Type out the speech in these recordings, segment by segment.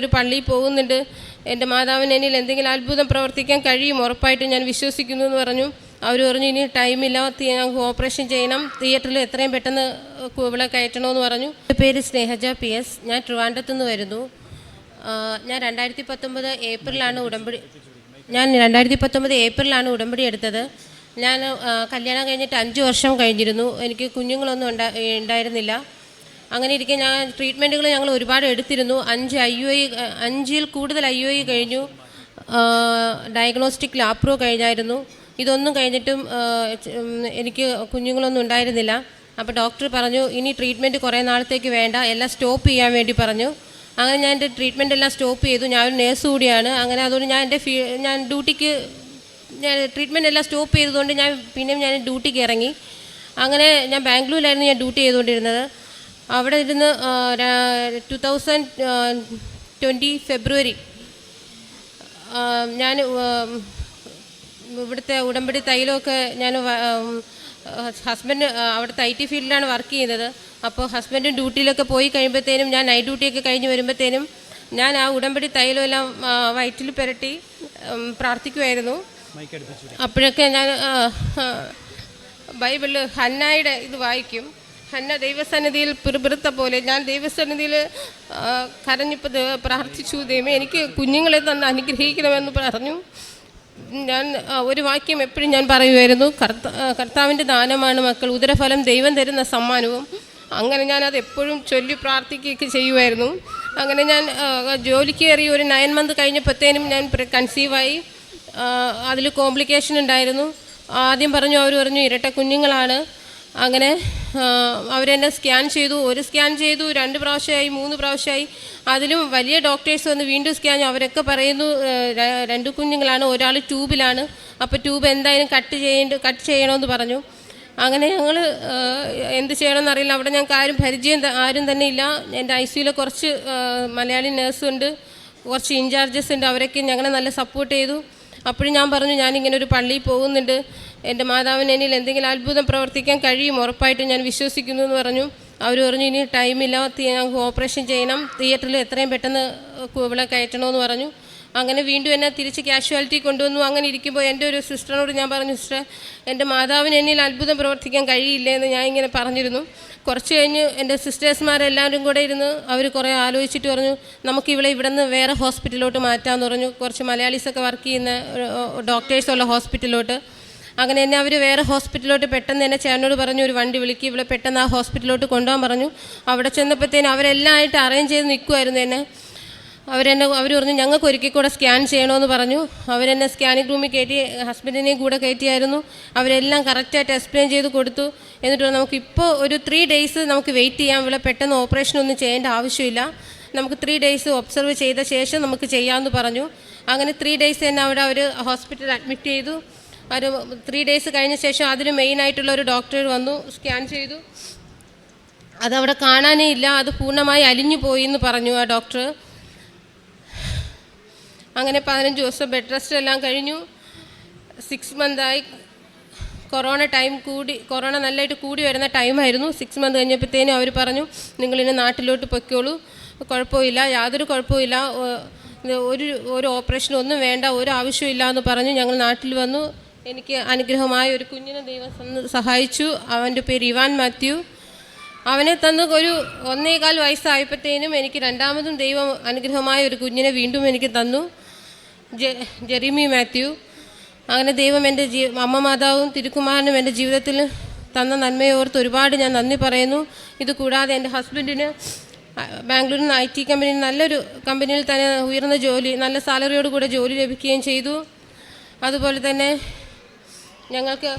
ഒരു പള്ളിയിൽ പോകുന്നുണ്ട്. എന്റെ മാതാവിന് എന്നിൽ എന്തെങ്കിലും അത്ഭുതം പ്രവർത്തിക്കാൻ കഴിയും ഉറപ്പായിട്ടും ഞാൻ വിശ്വസിക്കുന്നു എന്ന് പറഞ്ഞു. അവർ പറഞ്ഞു ഇനി ടൈമില്ല ഞങ്ങൾക്ക് ഓപ്പറേഷൻ ചെയ്യണം. തിയേറ്ററിൽ എത്രയും പെട്ടെന്ന് ഇവിടെ കയറ്റണമെന്ന് പറഞ്ഞു. എന്റെ പേര് സ്നേഹജ പി എസ്. ഞാൻ ട്രിവാൻഡ്രത്തു നിന്ന് വരുന്നു ഞാൻ രണ്ടായിരത്തി പത്തൊമ്പത് ഏപ്രിലാണ് ഉടമ്പടി ഞാൻ രണ്ടായിരത്തി പത്തൊമ്പത് ഏപ്രിലാണ് ഉടമ്പടി എടുത്തത്. ഞാൻ കല്യാണം കഴിഞ്ഞിട്ട് അഞ്ച് വർഷം കഴിഞ്ഞിരുന്നു. എനിക്ക് കുഞ്ഞുങ്ങളൊന്നും ഉണ്ടാ ഉണ്ടായിരുന്നില്ല. അങ്ങനെ ഇരിക്കെ ഞാൻ ട്രീറ്റ്മെന്റുകൾ ഞങ്ങൾ ഒരുപാട് എടുത്തിരുന്നു. അഞ്ച് ഐ യു ഐ അഞ്ചിൽ കൂടുതൽ ഐ യു ഐ കഴിഞ്ഞു. ഡയഗ്നോസ്റ്റിക് ലാപ്രോ കഴിഞ്ഞായിരുന്നു. ഇതൊന്നും കഴിഞ്ഞിട്ടും എനിക്ക് കുഞ്ഞുങ്ങളൊന്നും ഉണ്ടായിരുന്നില്ല. അപ്പോൾ ഡോക്ടർ പറഞ്ഞു ഇനി ട്രീറ്റ്മെന്റ് കുറേ നാളത്തേക്ക് വേണ്ട. എല്ലാം സ്റ്റോപ്പ് ചെയ്യാൻ വേണ്ടി പറഞ്ഞു. അങ്ങനെ ഞാൻ എന്റെ ട്രീറ്റ്മെന്റ് എല്ലാം സ്റ്റോപ്പ് ചെയ്തു. ഞാൻ ഒരു നേഴ്സ് കൂടിയാണ്. അങ്ങനെ അതുകൊണ്ട് ഞാൻ എന്റെ ഫീ ഞാൻ ഡ്യൂട്ടിക്ക് ഞാൻ ട്രീറ്റ്മെന്റ് എല്ലാം സ്റ്റോപ്പ് ചെയ്തതുകൊണ്ട് ഞാൻ പിന്നെയും ഞാൻ ഡ്യൂട്ടിക്ക് ഇറങ്ങി. അങ്ങനെ ഞാൻ ബാംഗ്ലൂരിലായിരുന്നു ഞാൻ ഡ്യൂട്ടി ചെയ്തുകൊണ്ടിരുന്നത്. അവിടെ ഇരുന്ന് ടു തൗസൻഡ് ട്വന്റി ഫെബ്രുവരി ഞാൻ ഇവിടുത്തെ ഉടമ്പടി തൈലമൊക്കെ ഞാൻ ഹസ്ബൻഡ് അവിടുത്തെ ഐ ടി ഫീൽഡിലാണ് വർക്ക് ചെയ്യുന്നത്. അപ്പോൾ ഹസ്ബൻഡും ഡ്യൂട്ടിയിലൊക്കെ പോയി കഴിയുമ്പോഴത്തേനും ഞാൻ നൈറ്റ് ഡ്യൂട്ടിയൊക്കെ കഴിഞ്ഞ് വരുമ്പോഴത്തേനും ഞാൻ ആ ഉടമ്പടി തൈലം എല്ലാം വയറ്റിൽ പുരട്ടി പ്രാർത്ഥിക്കുമായിരുന്നു അപ്പോഴൊക്കെ ഞാൻ ബൈബിളിൽ ഹന്നായുടെ ഇത് വായിക്കും. ഹന്ന ദൈവസന്നിധിയിൽ പിറുപിറുത്ത പോലെ ഞാൻ ദൈവസന്നിധിയിൽ കരഞ്ഞിപ്പത് പ്രാർത്ഥിച്ചു ദൈവം എനിക്ക് കുഞ്ഞുങ്ങളെ തന്നെ അനുഗ്രഹിക്കണമെന്ന് പറഞ്ഞു. ഞാൻ ഒരു വാക്യം എപ്പോഴും ഞാൻ പറയുമായിരുന്നു കർത്ത കർത്താവിന്റെ ദാനമാണ് മക്കൾ ഉദരഫലം ദൈവം തരുന്ന സമ്മാനവും. അങ്ങനെ ഞാൻ അത് എപ്പോഴും ചൊല്ലി പ്രാർത്ഥിക്കുകയൊക്കെ ചെയ്യുമായിരുന്നു. അങ്ങനെ ഞാൻ ജോലിക്ക് കയറി ഒരു നയൻ മന്ത് കഴിഞ്ഞപ്പോഴത്തേനും ഞാൻ കൺസീവായി അതിൽ കോംപ്ലിക്കേഷൻ ഉണ്ടായിരുന്നു. ആദ്യം പറഞ്ഞു അവർ പറഞ്ഞു ഇരട്ട കുഞ്ഞുങ്ങളാണ്. അങ്ങനെ അവരെന്നെ സ്കാൻ ചെയ്തു. ഒരു സ്കാൻ ചെയ്തു രണ്ട് പ്രാവശ്യമായി മൂന്ന് പ്രാവശ്യമായി. അതിലും വലിയ ഡോക്ടേഴ്സ് വന്ന് വീണ്ടും സ്കാൻ അവരൊക്കെ പറയുന്നു രണ്ട് കുഞ്ഞുങ്ങളാണ് ഒരാൾ ട്യൂബിലാണ്. അപ്പോൾ ട്യൂബ് എന്തായാലും കട്ട് ചെയ്യേണ്ട കട്ട് ചെയ്യണമെന്ന് പറഞ്ഞു. അങ്ങനെ ഞങ്ങൾ എന്ത് ചെയ്യണമെന്ന് അറിയില്ല. അവിടെ ഞങ്ങൾക്ക് ആരും പരിചയം ആരും തന്നെ ഇല്ല. എന്റെ ഐ സിയിലെ കുറച്ച് മലയാളി നേഴ്സുണ്ട്. കുറച്ച് ഇൻചാർജസ് ഉണ്ട്. അവരൊക്കെ ഞങ്ങളെ നല്ല സപ്പോർട്ട് ചെയ്തു. അപ്പോഴും ഞാൻ പറഞ്ഞു ഞാനിങ്ങനെ ഒരു പള്ളിയിൽ പോകുന്നുണ്ട്. എന്റെ മാതാവിന് എന്നിൽ എന്തെങ്കിലും അത്ഭുതം പ്രവർത്തിക്കാൻ കഴിയും ഉറപ്പായിട്ടും ഞാൻ വിശ്വസിക്കുന്നു എന്ന് പറഞ്ഞു. അവർ പറഞ്ഞു ഇനി ടൈമില്ല ഞങ്ങൾക്ക് ഓപ്പറേഷൻ ചെയ്യണം. തിയേറ്ററിൽ എത്രയും പെട്ടെന്ന് ഇവിടെ കയറ്റണമെന്ന് പറഞ്ഞു. അങ്ങനെ വീണ്ടും എന്നെ തിരിച്ച് കാഷ്വാലിറ്റി കൊണ്ടുവന്നു. അങ്ങനെ ഇരിക്കുമ്പോൾ എന്റെ ഒരു സിസ്റ്ററിനോട് ഞാൻ പറഞ്ഞു സിസ്റ്റർ എന്റെ മാതാവിന് എന്നിൽ അത്ഭുതം പ്രവർത്തിക്കാൻ കഴിയില്ല എന്ന് ഞാൻ ഇങ്ങനെ പറഞ്ഞിരുന്നു. കുറച്ച് കഴിഞ്ഞ് എന്റെ സിസ്റ്റേഴ്സ്മാരെല്ലാവരും കൂടെ ഇരുന്ന് അവർ കുറേ ആലോചിച്ചിട്ട് പറഞ്ഞു നമുക്ക് ഇവിടെ ഇവിടെ നിന്ന് വേറെ ഹോസ്പിറ്റലിലോട്ട് മാറ്റാമെന്ന് പറഞ്ഞു. കുറച്ച് മലയാളീസൊക്കെ വർക്ക് ചെയ്യുന്ന ഡോക്ടേഴ്സുള്ള ഹോസ്പിറ്റലിലോട്ട് അങ്ങനെ എന്നെ അവർ വേറെ ഹോസ്പിറ്റലിലോട്ട് പെട്ടെന്ന് എന്നെ ചേട്ടനോട് പറഞ്ഞു ഒരു വണ്ടി വിളിക്കുക ഇവിടെ പെട്ടെന്ന് ആ ഹോസ്പിറ്റലിലോട്ട് കൊണ്ടുപോകാൻ പറഞ്ഞു. അവിടെ ചെന്നപ്പോഴത്തേനും അവരെല്ലാം ആയിട്ട് അറേഞ്ച് ചെയ്ത് നിൽക്കുമായിരുന്നു എന്നെ. അവരെന്നെ അവർ പറഞ്ഞു ഞങ്ങൾക്ക് ഒരിക്കൽ കൂടെ സ്കാൻ ചെയ്യണമെന്ന് പറഞ്ഞു. അവരെന്നെ സ്കാനിങ് റൂമിൽ കയറ്റി ഹസ്ബൻഡിനെയും കൂടെ കയറ്റിയായിരുന്നു. അവരെല്ലാം കറക്റ്റായിട്ട് എക്സ്പ്ലെയിൻ ചെയ്ത് കൊടുത്തു. എന്നിട്ട് നമുക്കിപ്പോൾ ഒരു ത്രീ ഡേയ്സ് നമുക്ക് വെയിറ്റ് ചെയ്യാൻ ഇവിടെ പെട്ടെന്ന് ഓപ്പറേഷൻ ഒന്നും ചെയ്യേണ്ട ആവശ്യമില്ല. നമുക്ക് ത്രീ ഡേയ്സ് ഒബ്സർവ് ചെയ്ത ശേഷം നമുക്ക് ചെയ്യാമെന്ന് പറഞ്ഞു. അങ്ങനെ ത്രീ ഡേയ്സ് തന്നെ അവിടെ അവർ ഹോസ്പിറ്റലിൽ അഡ്മിറ്റ് ചെയ്തു. ഒരു ത്രീ ഡേയ്സ് കഴിഞ്ഞ ശേഷം അതിന് മെയിനായിട്ടുള്ള ഒരു ഡോക്ടർ വന്നു സ്കാൻ ചെയ്തു. അതവിടെ കാണാനേ ഇല്ല. അത് പൂർണമായി അലിഞ്ഞു പോയി എന്ന് പറഞ്ഞു ആ ഡോക്ടർ അങ്ങനെ പതിനഞ്ച് ദിവസം ബെഡ് റെസ്റ്റ് എല്ലാം കഴിഞ്ഞു. സിക്സ് മന്തായി കൊറോണ ടൈം കൂടി കൊറോണ നല്ലതായിട്ട് കൂടി വരുന്ന ടൈമായിരുന്നു സിക്സ് മന്ത് കഴിഞ്ഞപ്പോഴത്തേനും അവർ പറഞ്ഞു നിങ്ങളിനി നാട്ടിലോട്ട് പൊയ്ക്കോളൂ. കുഴപ്പമില്ല യാതൊരു കുഴപ്പമില്ല. ഒരു ഒരു ഓപ്പറേഷൻ ഒന്നും വേണ്ട ഒരു ആവശ്യമില്ല എന്ന് പറഞ്ഞു. ഞങ്ങൾ നാട്ടിൽ വന്നു. എനിക്ക് അനുഗ്രഹമായ ഒരു കുഞ്ഞിനെ ദൈവം സഹായിച്ചു. അവന്റെ പേര് ഇവാൻ മാത്യു. അവനെ തന്ന് ഒരു ഒന്നേകാൽ വയസ്സായപ്പോഴത്തേനും എനിക്ക് രണ്ടാമതും ദൈവം അനുഗ്രഹമായ ഒരു കുഞ്ഞിനെ വീണ്ടും എനിക്ക് തന്നു. ജെറിമി മാത്യു. അങ്ങനെ ദൈവം എന്റെ ജീ അമ്മ മാതാവും തിരുക്കുമാരനും എന്റെ ജീവിതത്തിൽ തന്ന നന്മയോർത്ത് ഒരുപാട് ഞാൻ നന്ദി പറയുന്നു. ഇത് കൂടാതെ എന്റെ ഹസ്ബൻഡിന് ബാംഗ്ലൂരിൽ നിന്ന് ഐ ടി കമ്പനിയിൽ നല്ലൊരു കമ്പനിയിൽ തന്നെ ഉയർന്ന ജോലി നല്ല സാലറിയോട് കൂടെ ജോലി ലഭിക്കുകയും ചെയ്തു. അതുപോലെ തന്നെ ഞങ്ങൾക്ക്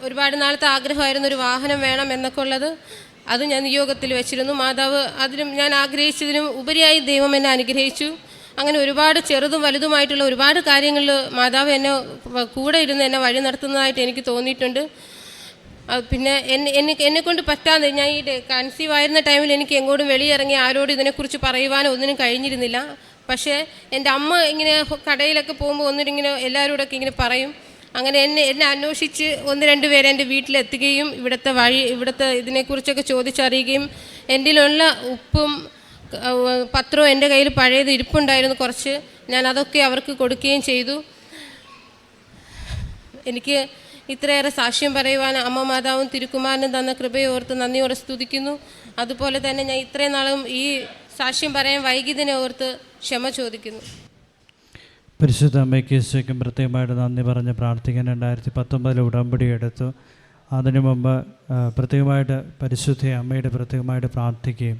ഒരുപാട് നാളത്തെ ആഗ്രഹമായിരുന്നു ഒരു വാഹനം വേണം എന്നൊക്കെ ഉള്ളത് അത് ഞാൻ നിയോഗത്തിൽ വെച്ചിരുന്നു. മാതാവ് അതിനും ഞാൻ ആഗ്രഹിച്ചതിനും ഉപരിയായി ദൈവം എന്നെ അനുഗ്രഹിച്ചു. അങ്ങനെ ഒരുപാട് ചെറുതും വലുതുമായിട്ടുള്ള ഒരുപാട് കാര്യങ്ങളിൽ മാതാവ് എന്നെ കൂടെ ഇരുന്ന് എന്നെ വഴി നടത്തുന്നതായിട്ട് എനിക്ക് തോന്നിയിട്ടുണ്ട്. പിന്നെ എന്നെ എന്നെ എന്നെക്കൊണ്ട് പറ്റാതെ ഞാൻ ഈ കൺസീവ് ആയിരുന്ന ടൈമിൽ എനിക്ക് എങ്ങോട്ടും വെളിയിറങ്ങി ആരോടും ഇതിനെക്കുറിച്ച് പറയുവാനോ ഒന്നിനും കഴിഞ്ഞിരുന്നില്ല. പക്ഷേ എന്റെ അമ്മ ഇങ്ങനെ കടയിലൊക്കെ പോകുമ്പോൾ ഒന്നിനിങ്ങനെ എല്ലാവരോടൊക്കെ ഇങ്ങനെ പറയും. അങ്ങനെ എന്നെ എന്നെ അന്വേഷിച്ച് ഒന്ന് രണ്ട് പേരെ എന്റെ വീട്ടിലെത്തുകയും ഇവിടുത്തെ വഴി ഇവിടുത്തെ ഇതിനെക്കുറിച്ചൊക്കെ ചോദിച്ചറിയുകയും എന്റെ ഉള്ള ഉപ്പും പത്രവും എന്റെ കയ്യിൽ പഴയത് ഇരിപ്പുണ്ടായിരുന്നു കുറച്ച്. ഞാൻ അതൊക്കെ അവർക്ക് കൊടുക്കുകയും ചെയ്തു. എനിക്ക് ഇത്രയേറെ സാക്ഷ്യം പറയുവാൻ അമ്മ മാതാവും തിരുക്കുമാരനും തന്ന കൃപയെ ഓർത്ത് നന്ദിയോടെ സ്തുതിക്കുന്നു. അതുപോലെ തന്നെ ഞാൻ ഇത്രയും നാളും ഈ സാക്ഷ്യം പറയാൻ വൈകിയതിനെ ഓർത്ത് ക്ഷമ ചോദിക്കുന്നു. പരിശുദ്ധ അമ്മയ്ക്ക് ഈശോയ്ക്കും പ്രത്യേകമായിട്ട് നന്ദി പറഞ്ഞ് പ്രാർത്ഥിക്കാൻ രണ്ടായിരത്തി പത്തൊമ്പതിൽ ഉടമ്പടി എടുത്തു. അതിനു മുമ്പ് പ്രത്യേകമായിട്ട് പരിശുദ്ധ അമ്മയുടെ പ്രത്യേകമായിട്ട് പ്രാർത്ഥിക്കുകയും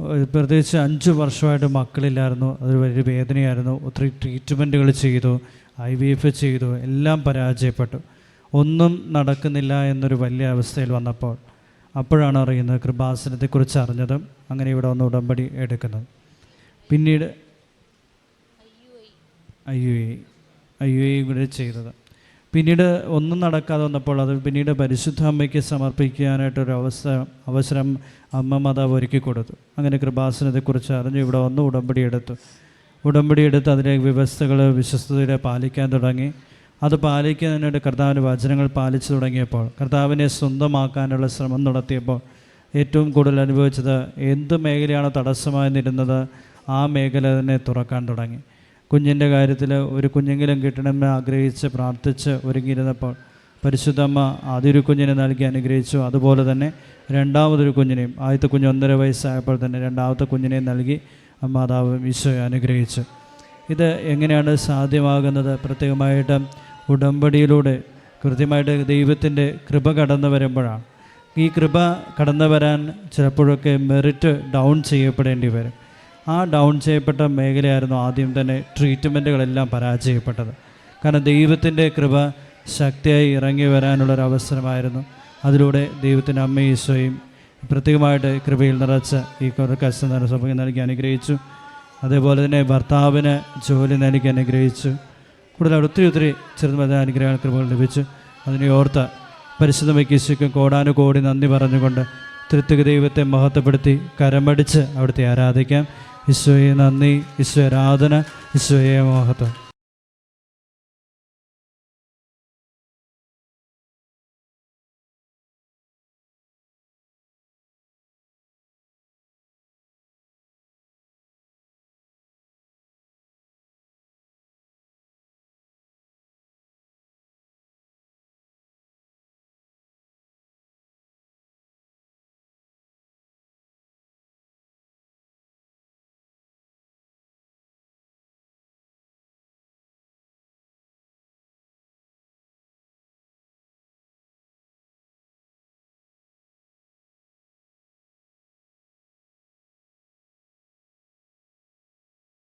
പ്രത്യേകിച്ച് അഞ്ച് വർഷമായിട്ട് മക്കളില്ലായിരുന്നു. അതൊരു വലിയ വേദനയായിരുന്നു. ഒത്തിരി ട്രീറ്റ്മെന്റുകൾ ചെയ്തു. ഐ വി എഫ് ചെയ്തു. എല്ലാം പരാജയപ്പെട്ടു. ഒന്നും നടക്കുന്നില്ല എന്നൊരു വലിയ അവസ്ഥയിൽ വന്നപ്പോൾ അപ്പോഴാണ് അറിയുന്നത് കൃപാസനത്തെക്കുറിച്ച് അറിഞ്ഞതും അങ്ങനെ ഇവിടെ വന്ന് ഉടമ്പടി എടുക്കുന്നത്. പിന്നീട് I U I. I U I കൂടെ ചെയ്തത്. പിന്നീട് ഒന്നും നടക്കാതെ വന്നപ്പോൾ അത് പിന്നീട് പരിശുദ്ധ അമ്മയ്ക്ക് സമർപ്പിക്കാനായിട്ടൊരു അവസരം അവസരം അമ്മ മാതാവ് ഒരുക്കി കൊടുത്തു. അങ്ങനെ കൃപാസനത്തെക്കുറിച്ച് അറിഞ്ഞു ഇവിടെ വന്ന് ഉടമ്പടി എടുത്തു. ഉടമ്പടി എടുത്ത് അതിലെ വ്യവസ്ഥകൾ വിശ്വസ്തയുടെ പാലിക്കാൻ തുടങ്ങി. അത് പാലിക്കുന്നതിനായിട്ട് കർത്താവിന്റെ വചനങ്ങൾ പാലിച്ചു തുടങ്ങിയപ്പോൾ കർത്താവിനെ സ്വന്തമാക്കാനുള്ള ശ്രമം നടത്തിയപ്പോൾ ഏറ്റവും കൂടുതൽ അനുഭവിച്ചത് എന്ത് മേഖലയാണ് തടസ്സമായി നിരുന്നത് ആ മേഖല തന്നെ തുറക്കാൻ തുടങ്ങി. കുഞ്ഞിന്റെ കാര്യത്തിൽ ഒരു കുഞ്ഞെങ്കിലും കിട്ടണമെന്ന് ആഗ്രഹിച്ച് പ്രാർത്ഥിച്ച് ഒരുങ്ങിയിരുന്നപ്പോൾ പരിശുദ്ധമ്മ ആദ്യൊരു കുഞ്ഞിനെ നൽകി അനുഗ്രഹിച്ചു. അതുപോലെ തന്നെ രണ്ടാമതൊരു കുഞ്ഞിനെയും ആദ്യത്തെ കുഞ്ഞ് ഒന്നര വയസ്സായപ്പോൾ തന്നെ രണ്ടാമത്തെ കുഞ്ഞിനെയും നൽകി മാതാവ് ഈശോയെ അനുഗ്രഹിച്ചു. ഇത് എങ്ങനെയാണ് സാധ്യമാകുന്നത്? പ്രത്യേകമായിട്ട് ഉടമ്പടിയിലൂടെ കൃത്യമായിട്ട് ദൈവത്തിന്റെ കൃപ കടന്നു വരുമ്പോഴാണ്. ഈ കൃപ കടന്നു വരാൻ ചിലപ്പോഴൊക്കെ മെറിറ്റ് ഡൗൺ ചെയ്യപ്പെടേണ്ടി വരും. ആ ഡൗൺ ചെയ്യപ്പെട്ട മേഖലയായിരുന്നു ആദ്യം തന്നെ ട്രീറ്റ്മെന്റുകളെല്ലാം പരാജയപ്പെട്ടത്. കാരണം ദൈവത്തിന്റെ കൃപ ശക്തിയായി ഇറങ്ങി വരാനുള്ളൊരവസരമായിരുന്നു അതിലൂടെ ദൈവത്തിന്റെ അമ്മ ഈശോയും പ്രത്യേകമായിട്ട് കൃപയിൽ നിറച്ച ഈ കഷ്ട സഭയ്ക്ക് നൽകി അനുഗ്രഹിച്ചു. അതേപോലെ തന്നെ ഭർത്താവിന് ജോലി നൽകി അനുഗ്രഹിച്ചു. കൂടുതൽ ഒത്തിരി ഒത്തിരി ചെറുതുമായ അനുഗ്രഹ കൃപകൾ ലഭിച്ചു. അതിനെ ഓർത്ത് പരിശുദ്ധ വൈക്കീശയ്ക്കും കോടാനുകോടി നന്ദി പറഞ്ഞുകൊണ്ട് തൃത്തിക ദൈവത്തെ മഹത്വപ്പെടുത്തി കരമടിച്ച് അവിടുത്തെ ആരാധിക്കാം. ഈശോയെ നന്ദി ഈശോ ആരാധന ഈശോയെ മഹത്വം.